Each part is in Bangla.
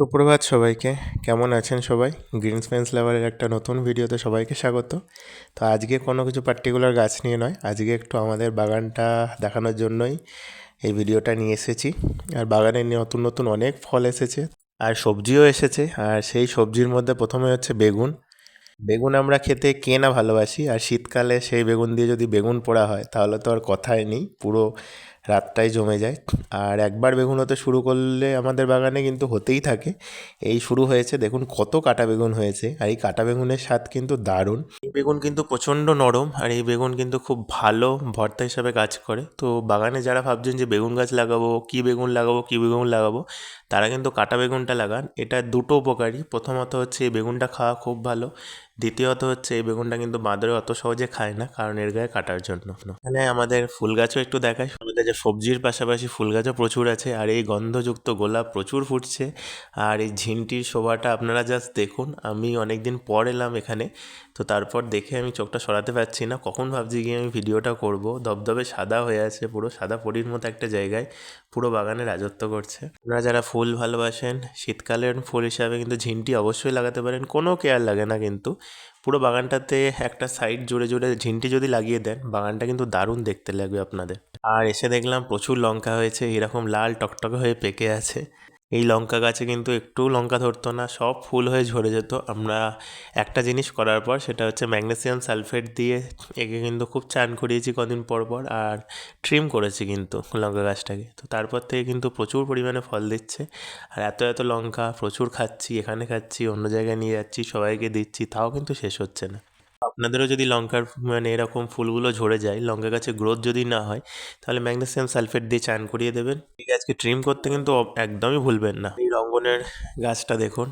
সুপ্রভাত সবাইকে। কেমন আছেন সবাই? গ্রিন স্পেন্স লেভারের একটা নতুন ভিডিওতে সবাইকে স্বাগত। তো আজকে কোনো কিছু পার্টিকুলার গাছ নিয়ে নয়, আজকে একটু আমাদের বাগানটা দেখানোর জন্যই এই ভিডিওটা নিয়ে এসেছি। আর বাগানে নতুন নতুন অনেক ফল এসেছে, আর সবজিও এসেছে, আর সেই সবজির মধ্যে প্রথমে হচ্ছে বেগুন। বেগুন আমরা খেতে কে না ভালোবাসি, আর শীতকালে সেই বেগুন দিয়ে যদি বেগুন পোড়া হয়, তাহলে তো আর কথাই নেই, পুরো রাতটাই জমে যায়। আর একবার বেগুন হতে শুরু করলে আমাদের বাগানে কিন্তু হতেই থাকে। এই শুরু হয়েছে, দেখুন কত কাটা বেগুন হয়েছে। আর এই কাটা বেগুনের স্বাদ কিন্তু দারুণ। এই বেগুন কিন্তু প্রচণ্ড নরম আর এই বেগুন কিন্তু খুব ভালো ভর্তা হিসাবে কাজ করে। তো বাগানে যারা ভাবছেন যে বেগুন গাছ লাগাবো, কী বেগুন লাগাবো, কী বেগুন লাগাবো, তারা কিন্তু কাটা বেগুনটা লাগান। এটা দুটো উপকারী। প্রথমত হচ্ছে এই বেগুনটা খাওয়া খুব ভালো। দ্বিতীয়ত হচ্ছে এই বেগুনটা কিন্তু বাঁদরে অত সহজে খায় না, কারণ এর গায়ে কাটার জন্য। এখানে আমাদের ফুল গাছও একটু দেখায় আমাদের যে সবজির পাশাপাশি ফুল গাছও প্রচুর আছে, আর এই গন্ধযুক্ত গোলাপ প্রচুর ফুটছে। আর এই ঝিনটির শোভাটা আপনারা জাস্ট দেখুন, আমি অনেক দিন পর এলাম এখানে। তো তারপর দেখে আমি চোখটা সরাতে পারছি না, কখন ভাবছি গিয়ে আমি ভিডিওটা করব। দবদবে সাদা হয়ে আছে পুরো, সাদা পরির মতো একটা জায়গায়, পুরো বাগানে রাজত্ব করছে। আপনারা যারা ফুল ভালোবাসেন শীতকালের ফুল হিসাবে কিন্তু ঝিনটি অবশ্যই লাগাতে পারেন, কোনো কেয়ার লাগে না কিন্তু। পুরো বাগানটাতে একটা সাইড জোরে জোরে ঝিনটি যদি লাগিয়ে দেন, বাগানটা কিন্তু দারুণ দেখতে লাগবে আপনাদের। আর এসে দেখলাম প্রচুর লঙ্কা হয়েছে, এরকম লাল টকটকে হয়ে পেকে আছে। এই লঙ্কা গাছে কিন্তু একটু লঙ্কা ধরতো না, সব ফুল হয়ে ঝরে যেত। আমরা একটা জিনিস করার পর সেটা হচ্ছে ম্যাগনেসিয়াম সালফেট দিয়ে একে কিন্তু খুব চান করিয়েছি কদিন পর পর আর ট্রিম করেছি কিন্তু লঙ্কা গাছটাকে। তো তারপর থেকে কিন্তু প্রচুর পরিমাণে ফল দিচ্ছে আর এত এত লঙ্কা প্রচুর খাচ্ছি, এখানে খাচ্ছি, অন্য জায়গায় নিয়ে যাচ্ছি, সবাইকে দিচ্ছি, তাও কিন্তু শেষ হচ্ছে না। আপনাদেরও যদি লঙ্কার মানে এরকম ফুলগুলো ঝরে যায় লঙ্কা গাছে গ্রোথ যদি না হয়, তাহলে ম্যাগনেসিয়াম সালফেট দিয়ে চান করিয়ে দেবেন। এই গাছকে ট্রিম করতে কিন্তু একদমই ভুলবেন না। এই রঙ্গনের গাছটা দেখুন,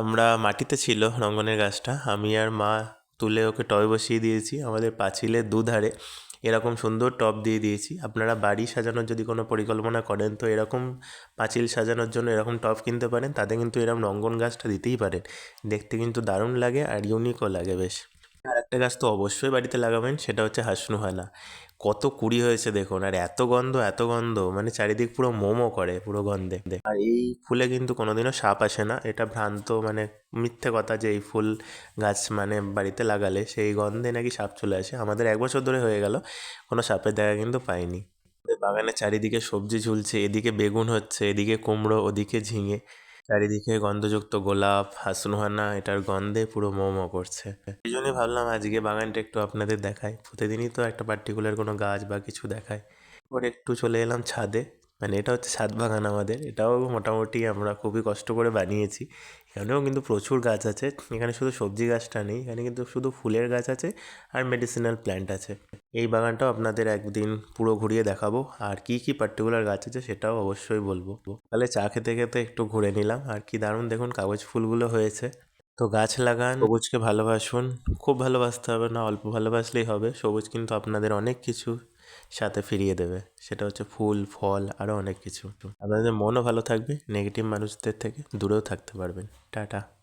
আমরা মাটিতে ছিল রঙ্গনের গাছটা, আমি আর মা তুলে ওকে টবে বসিয়ে দিয়েছি, আমাদের পাঁচিলের দুধারে। এরকম সুন্দর টব দিয়ে দিয়েছি। আপনারা বাড়ি সাজানোর যদি কোনো পরিকল্পনা করেন, তো এরকম পাঁচিল সাজানোর জন্য এরকম টব কিনতে পারেন, তাতে কিন্তু এরকম রঙ্গন গাছটা দিতেই পারেন। দেখতে কিন্তু দারুণ লাগে আর ইউনিকও লাগে বেশ। গাছ তো অবশ্যই বাড়িতে লাগাবেন, সেটা হচ্ছে হাসনুহানা। কত কুড়ি হয়েছে দেখুন, আর এত গন্ধ এত গন্ধ মানে চারিদিক পুরো মোমো করে, পুরো গন্ধে। আর এই ফুলে কিন্তু কোনোদিনও সাপ আসে না, এটা ভ্রান্ত মানে মিথ্যে কথা যে এই ফুল গাছ মানে বাড়িতে লাগালে, সেই গন্ধে নাকি সাপ চলে আসে। আমাদের এক বছর ধরে হয়ে গেল, কোনো সাপের দেখা কিন্তু পাইনি। বাগানের চারিদিকে সবজি ঝুলছে, এদিকে বেগুন হচ্ছে, এদিকে কুমড়ো, ওদিকে ঝিঙে। চারিদিকে গন্ধযুক্ত গোলাপ, হাসনুহানা, এটার গন্ধে পুরো মোমো করছে এই জন্যই ভাবলাম আজকে বাগানটা একটু আপনাদের দেখাই। প্রতিদিনই তো একটা পার্টিকুলার কোনো গাছ বা কিছু দেখায় এবার একটু চলে এলাম ছাদে। মানে এটা হচ্ছে ছাদ বাগান আমাদের। এটাও মোটামুটি আমরা খুবই কষ্ট করে বানিয়েছি। এখানেও কিন্তু প্রচুর গাছ আছে। এখানে শুধু সবজি গাছটা নেই, এখানে কিন্তু শুধু ফুলের গাছ আছে আর মেডিসিনাল প্ল্যান্ট আছে। এই বাগানটাও আপনাদের একদিন পুরো ঘুরিয়ে দেখাবো। আর কি কি পার্টিকুলার গাছ আছে সেটাও অবশ্যই বলব। তাহলে চা খেতে খেতে একটু ঘুরে নিলাম। আর কি দারুণ দেখুন কাগজ ফুলগুলো হয়েছে। তো গাছ লাগান, সবুজকে ভালোবাসুন। খুব ভালোবাসতে হবে না, অল্প ভালোবাসলেই হবে। সবুজ কিন্তু আপনাদের অনেক কিছু। সাথে ফিরিয়ে দেবে। সেটা হচ্ছে ফুল, ফল আরও অনেক কিছু। আপনাদের মনও ভালো থাকবে নেগেটিভ মানুষদের থেকে দূরেও থাকতে পারবেন। টাটা।